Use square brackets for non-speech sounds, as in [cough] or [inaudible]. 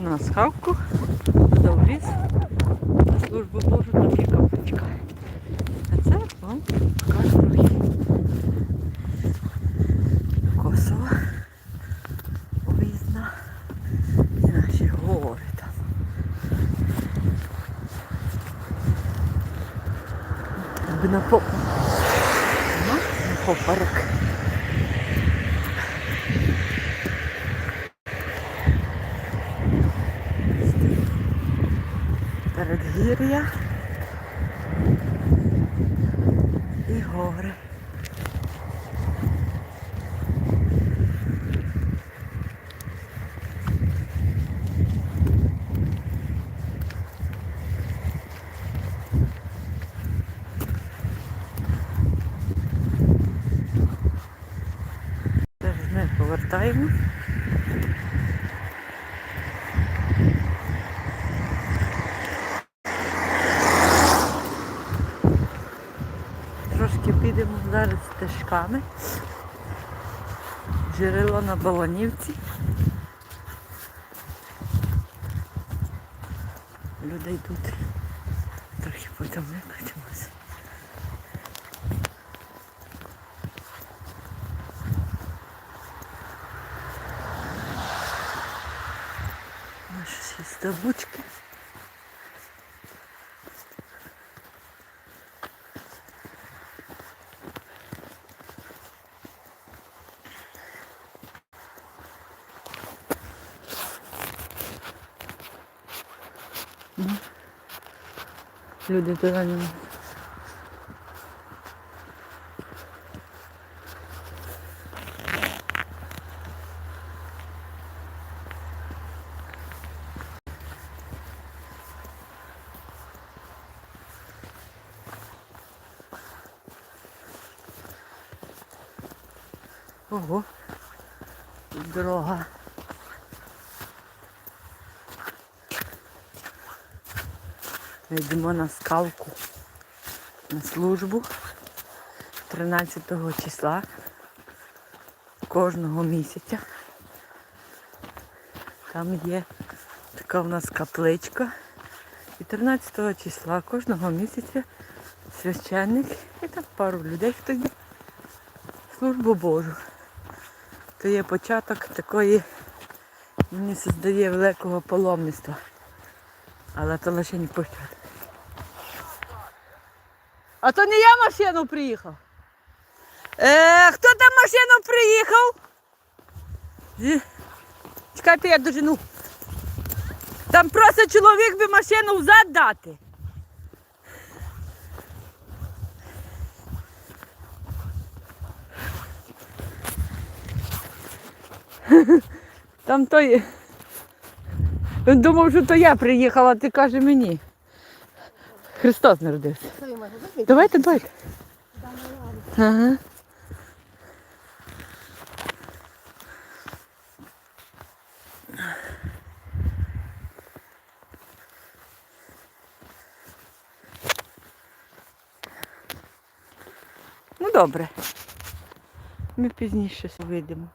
На до в ліс, на службу Божу, там є капличка. А це вам покажу трохи Косово, виїзна і наші гори там. Якби на поп... Ну, на поперек. Передгір'я і гори. Тож ми повертаємо. Підемо зараз стежками. Джерело на Баланівці. Люди йдуть. Трохи потім викатимося. Наші всі Люди туди не. Ого, тут дорога. Йдемо на скалку на службу 13 числа кожного місяця. Там є така в нас капличка. І 13 числа кожного місяця священник і там пару людей, в службу Божу. То є початок такої, мені здає великого паломництва. Але то лише не початок. А то не я машину приїхав. Е, хто там машину приїхав? Зі- Чекайте, я дожену. Там просить чоловік би машину взад дати. [laughs] Там той. Він думав, що то я приїхала, ти каже мені. Христос народився. Давайте, давайте. Ага. Ну добре. Ми пізніше вийдемо.